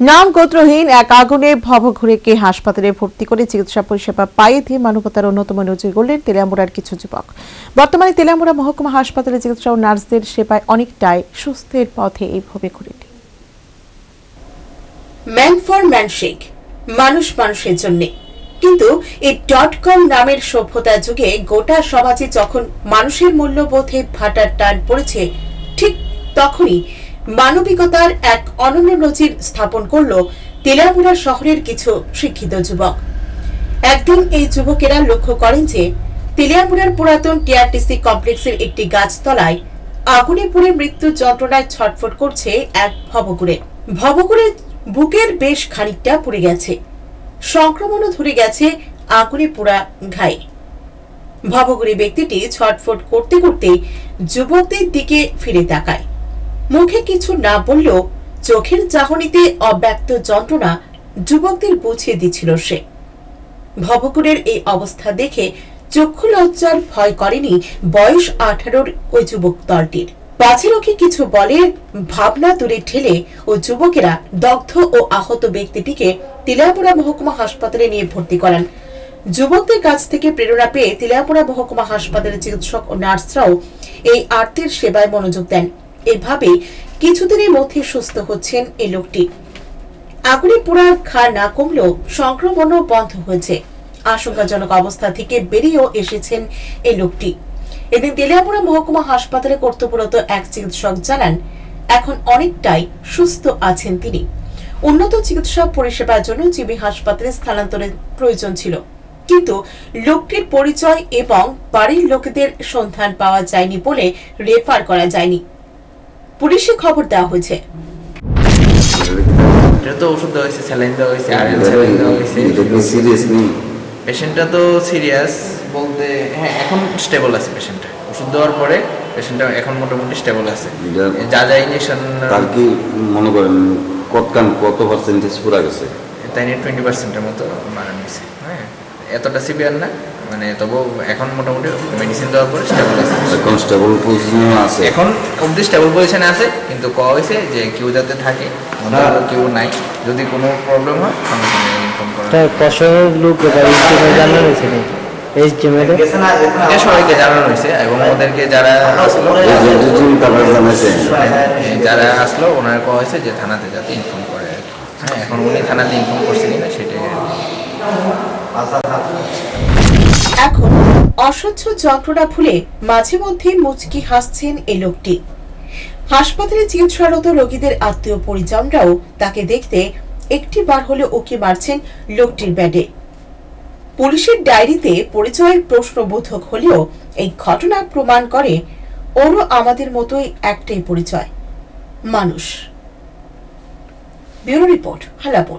নাম গোত্রহীন এক আগুনে ভবঘুরেকে হাসপাতালে ভর্তি করে চিকিৎসা পরিষেবা পাইয়ে দিয়ে মানবতার অন্যতম নজির গড়লেন তেলিয়ামুড়ার কিছু যুবক। বর্তমানে তেলিয়ামুড়া মহকুমা হাসপাতালে চিকিৎসা ও নার্সদের সেবায় অনেকটাই সুস্থের পথে এই ভবঘুরেটি। ম্যান ফর ম্যানশেক মানুষ মানুষের জন্য। কিন্তু এই ডট কম নামের সভ্যতার যুগে গোটা সমাজে যখন মানুষের মূল্যবোধে ভাটার টান পড়েছে, ঠিক তখনই মানবিকতার এক অনন্য নজির স্থাপন করল তেলাপুরা শহরের কিছু শিক্ষিত যুবক। একদিন এই যুবকেরা লক্ষ্য করেন যে তেলিয়ামুড়ার পুরাতন টিআরটিসি কমপ্লেক্সের একটি গাছতলায় আগুনে পুড়ে মৃত্যু যন্ত্রণায় ছটফট করছে এক ভবঘুরে। ভবঘুরে বুকের বেশ খানিকটা পুড়ে গেছে। সংক্রমণও ধরে গেছে আগুনে পোড়া ঘায়ে। ভবঘুরে ব্যক্তিটি ছটফট করতে করতে যুবকদের দিকে ফিরে তাকায়। মুখে কিছু না বললেও চোখের চাহনিতে অব্যক্ত যন্ত্রণা যুবকদের বুঝিয়ে দিচ্ছিল সে। ভবকুরের এই অবস্থা দেখে চক্ষু লজ্জার ভয় করেনি বয়স আঠারোর ওই যুবক দলটির। পাছিরকে কিছু বলে ভাবনা দূরে ঠেলে ও যুবকেরা দগ্ধ ও আহত ব্যক্তিটিকে তিলাপুরা মহকুমা হাসপাতালে নিয়ে ভর্তি করান। যুবকদের কাছ থেকে প্রেরণা পেয়ে তিলাপুরা মহকুমা হাসপাতালের চিকিৎসক ও নার্সরাও এই আর্তের সেবায় মনোযোগ দেন। এভাবে কিছুদিনের মধ্যে সুস্থ হচ্ছেন এই লোকটি। আগুনে পোড়া ঘা না কমলেও সংক্রমণও বন্ধ হয়েছে। আশঙ্কাজনক অবস্থা থেকে বেরিয়েও এসেছেন এই লোকটি। এদিন তেলিয়াপুরা মহকুমা হাসপাতালে কর্তব্যরত এক চিকিৎসক জানান, এখন অনেকটাই সুস্থ আছেন তিনি। উন্নত চিকিৎসা পরিষেবার জন্য জিবি হাসপাতালে স্থানান্তরের প্রয়োজন ছিল। কিন্তু লোকটির পরিচয় এবং বাড়ির লোকেদের সন্ধান পাওয়া যায়নি বলে রেফার করা যায়নি। পুলিশে খবর দেওয়া হয়েছে। এটা তো ওষুধ দেওয়া হয়েছে স্যালাইন দেওয়া হয়েছে আর স্যালাইন দেওয়া হয়েছে। সিরিয়াস নেই পেশেন্টটা তো সিরিয়াস বলতে হ্যাঁ এখন স্টেবল আছে পেশেন্টটা ওষুধ দেওয়ার পরে পেশেন্টটা এখন মোটামুটি স্টেবল আছে। যা- যা যা তার কি মনে করেন কতখান কত পার্সেন্টেজ পুরা গেছে? তাই নিয়ে টোয়েন্টি পার্সেন্টের মতো মারা নিছে হ্যাঁ এতটা সিভিয়ার না মানে তবু এখন মোটামুটি মেডিসিন দেওয়ার পরে স্টেবল আছে কনস্টেবল পজিশনে আছে। এখন অবধি স্টেবল পজিশনে আছে কিন্তু কওয়া হয়েছে যে কেউ যাতে থাকে কেউ নাই যদি কোনো প্রবলেম হয় সঙ্গে সঙ্গে ইনফর্ম করা প্রশাসনের লোক জানানো হয়েছে সবাইকে জানানো হয়েছে এবং ওদেরকে যারা আসলো এই যে দুজন তারা জানাইছে। এই যারা আসলো ওনারা কোয়া হয়েছে যে থানাতে যাতে ইনফর্ম করে আর কি। হ্যাঁ এখন উনি থানাতে ইনফর্ম করছে কিনা সেটাই এখন অসহ্য যন্ত্রণা ভুলে মাঝে মধ্যে মুচকি হাসছেন এই লোকটি। হাসপাতালে চিকিৎসারত রোগীদের আত্মীয় পরিজনরাও তাকে দেখতে একটি বার হলে ওকে মারছেন লোকটির ব্যাডে পুলিশের ডায়েরিতে পরিচয়ের প্রশ্নবোধক হলেও এই ঘটনা প্রমাণ করে ওরও আমাদের মতোই একটাই পরিচয়, মানুষ। Bureau report, Halapur.